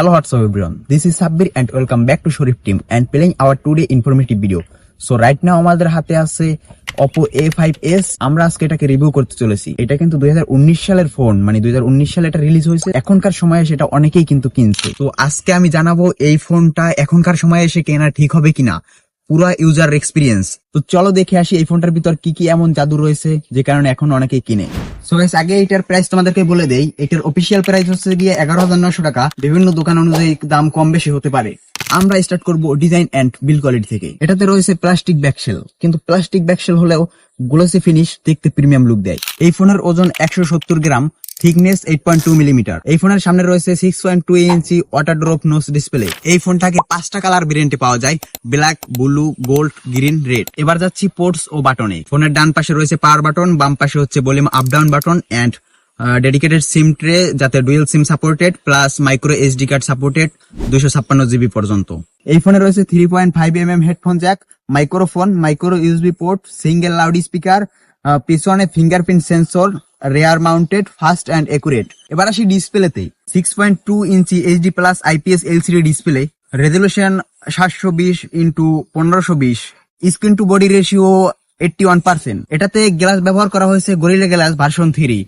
Hello, what's up everyone? This is Sabbir and welcome back to Sharif team and playing our today informative video. So right now আমাদের হাতে আছে Oppo A5s আমরা আজকে এটাকে review করতে চলেছি। এটা কিন্তু দুই সালের ফোন মানে দুই সালে এটা রিলিজ হয়েছে। এখনকার সময়ে সেটা অনেকেই কিন্তু কিনছে। তো আজকে আমি জানাব এই ফোনটা এখনকার সময়ে এসে কেনা ঠিক হবে কিনা। পুরা ইউজার এক্সপিরিয়েন্স তো চলো দেখে আসি এই ফোনটার ভিতর কি কি এমন জাদু রয়েছে যে কারণে এখন অনেকেই কিনে। সো গাইস আগে এটার প্রাইস তোমাদেরকে বলে দেই। এটার অফিসিয়াল প্রাইস হচ্ছে গিয়ে এগারো হাজার নশো টাকা। বিভিন্ন দোকান অনুযায়ী দাম কম বেশি হতে পারে। আমরা স্টার্ট করব ডিজাইন এন্ড বিল কোয়ালিটি থেকে। এটাতে রয়েছে প্লাস্টিক ব্যাকশেল কিন্তু প্লাস্টিক ব্যাকশেল হলেও গ্লোসি ফিনিশ দেখতে প্রিমিয়াম লুক দেয়। এই ফোনের ওজন একশো সত্তর gram thickness eight point two millimetre এই ফোনের সামনে রয়েছে six point two inch water drop notch display এই ফোনটাকে পাঁচটা কালার ভেরিয়েন্টে পাওয়া যায় black blue gold green red এবার যাচ্ছি পোর্টস ও বাটনে ফোনের ডান পাশে রয়েছে পাওয়ার বাটন বাম পাশে হচ্ছে volume up down button and dedicated SIM tray যাতে dual SIM supported plus micro SD card supported দুশো ছাপ্পান্ন জিবি পর্যন্ত। এই ফোনে রয়েছে three point five M M headphone jack microphone micro USB port single loud speaker পিছনে fingerprint sensor rear mounted fast and accurate এবার আসি ডিসপ্লেতে six point two inch HD plus IPS LCD display resolution সাতশো বিশ into পনেরোশো বিশ। Screen to body ratio eighty one percent এটাতে glass ব্যবহার করা হয়েছে gorilla glass version three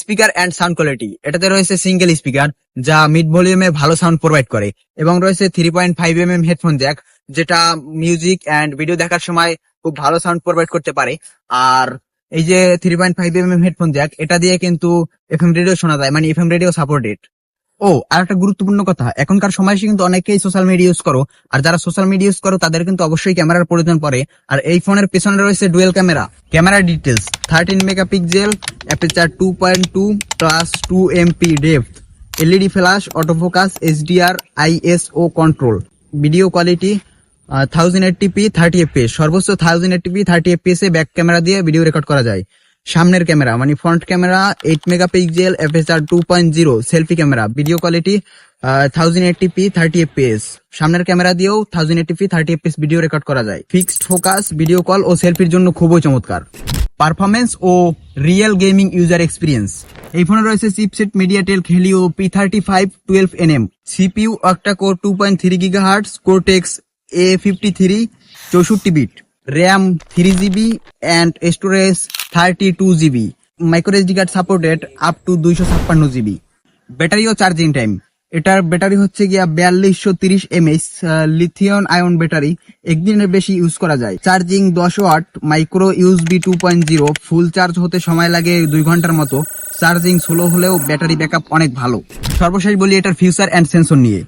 speaker and sound quality এটাতে রয়েছে সিঙ্গেল স্পিকার যা মিড ভলিউমে ভালো সাউন্ড প্রোভাইড করে। এবং রয়েছে three point five M M headphone jack যেটা মিউজিক এন্ড ভিডিও দেখার সময় খুব ভালো সাউন্ড প্রোভাইড করতে পারে। আর এই যে three point five M M headphone jack এটা দিয়ে কিন্তু এফএম রেডিও শোনা যায় মানে এফ এম রেডিও সাপোর্টেড ও আর একটা গুরুত্বপূর্ণ কথা। এখনকার সময় কিন্তু অনেকেই সোশ্যাল মিডিয়া ইউজ করো, আর যারা সোশ্যাল মিডিয়া ইউজ করো, তাদের কিন্তু অবশ্যই ক্যামেরার প্রয়োজন পড়ে। আর এই ফোনের পেছনে রয়েছে dual camera camera details thirteen megapixel aperture two point two plus two MP depth LED flash autofocus HDR ISO control video quality thousand eighty p thirty FPS সর্বোচ্চ thousand eighty p thirty FPS এ back camera দিয়ে video record করা যায়। সামনের camera মানে front camera eight megapixel FSR two point zero selfie camera video quality thousand eighty p thirty FPS সামনের camera দিয়েও thousand eighty p thirty FPS video record করা যায়। Fixed focus video call ও সেলফির জন্য খুবই চমৎকার। পারফরমেন্স ও রিয়েল গেমিং ইউজার এক্সপিরিয়েন্স এই ফোনে রয়েছে chipset MediaTek Helio P thirty five twelve nm CPU একটা core two point three giga hertz cortex A fifty three চৌষট্টি bit RAM three GB and storage thirty two GB micro SD card supported up to দুইশো ছাপ্পান্ন GB battery ও charging time এটার battery হচ্ছে গিয়া বিয়াল্লিশশো তিরিশ এমএস লিথিয়ন আয়ন ব্যাটারি একদিনের বেশি ইউজ করা যায়। চার্জিং দশ watt micro USB two point zero full charge হতে সময় লাগে দুই ঘণ্টার মতো। চার্জিং স্লো হলেও ব্যাটারি ব্যাকআপ অনেক ভালো। সর্বশেষ বলি এটার ফিউচার অ্যান্ড সেন্সর নিয়ে।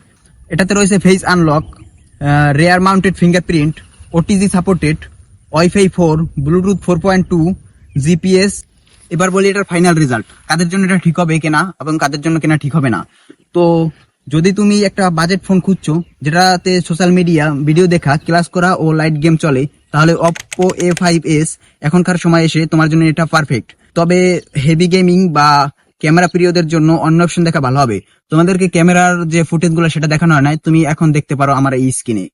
এটাতে রয়েছে face unlock rear mounted fingerprint OTG supported WiFi four bluetooth four point two GPS, এবার বলি এটার ফাইনাল রেজাল্ট কাদের জন্য এটা ঠিক হবে কেনা এবং কাদের জন্য কেনা ঠিক হবে না। তো যদি তুমি একটা বাজেট ফোন খুঁজছো, যেটাতে সোশ্যাল মিডিয়া ভিডিও দেখা ক্লাস করা ও লাইট গেম চলে, তাহলে অপো এ ফাইভ এস এখনকার সময় এসে তোমার জন্য এটা পারফেক্ট তবে হেভি গেমিং বা ক্যামেরা প্রিয়দের জন্য অন্য অপশন দেখা ভালো হবে। তোমাদেরকে ক্যামেরার যে ফুটেজগুলো সেটা দেখানো হয় নাই, তুমি এখন দেখতে পারো আমার এই স্ক্রিনে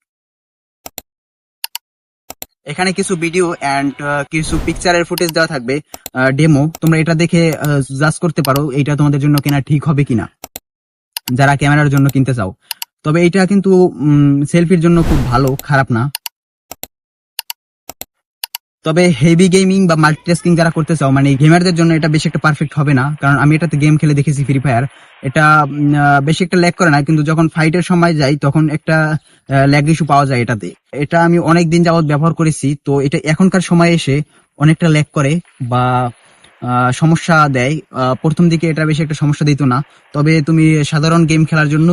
এখানে কিছু ভিডিও অ্যান্ড কিছু পিকচারের ফুটেজ দেওয়া থাকবে। ডেমো তোমরা এটা দেখে জাজ করতে পারো এটা তোমাদের জন্য কেনা ঠিক হবে কিনা, যারা ক্যামেরার জন্য কিনতে চাও। তবে এটা কিন্তু সেলফির জন্য খুব ভালো, খারাপ না। তবে হেভি গেমিং বা মাল্টিটাস্কিং যারা করতে চাও মানে গেমারদের জন্য এটা বেশি একটা পারফেক্ট হবে না, কারণ আমি এটাতে গেম খেলে দেখেছি ফ্রি ফায়ার এটা বেশি একটা ল্যাগ করে না, কিন্তু যখন ফাইটের সময় যাই, তখন একটা ল্যাগ ইস্যু পাওয়া যায় এটাতে। এটা আমি অনেক দিন যাবত ব্যবহার করেছি, তো এটা এখনকার সময় এসে অনেকটা ল্যাগ করে বা সমস্যা দেয়। প্রথম দিকে এটা বেশি একটা সমস্যা দিত না। তবে তুমি সাধারণ গেম খেলার জন্য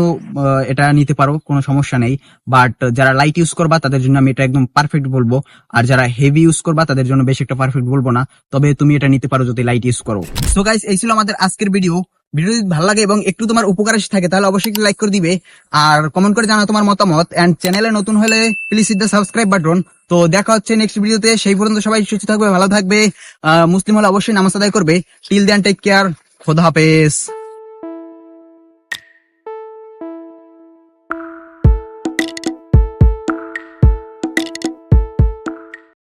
এটা নিতে পারো, কোনো সমস্যা নেই। বাট যারা লাইট ইউজ করবা, তাদের জন্য আমি এটা একদম পারফেক্ট বলব। আর যারা হেভি ইউজ করবা, তাদের জন্য বেশি একটা পারফেক্ট বলব না। তবে তুমি এটা নিতে পারো যদি লাইট ইউজ করো। সো গাইস এই ছিল আমাদের আজকের ভিডিও ভিডিও যদি ভালো লাগে এবং একটু তোমার উপকার এসে থাকে, তাহলে অবশ্যই লাইক করে দিবে। আর কমেন্ট করে জানা তোমার মতামত। এন্ড চ্যানেলে নতুন হলে প্লিজ হিট সাবস্ক্রাইব বাটন তো দেখা হচ্ছে নেক্সট ভিডিওতে সেই পর্যন্ত সবাই সুস্থ থাকবে, ভালো থাকবে। মুসলিম হলে অবশ্যই নামাজ আদায় করবে। টিল দেন টেক কেয়ার খোদা হাফেজ।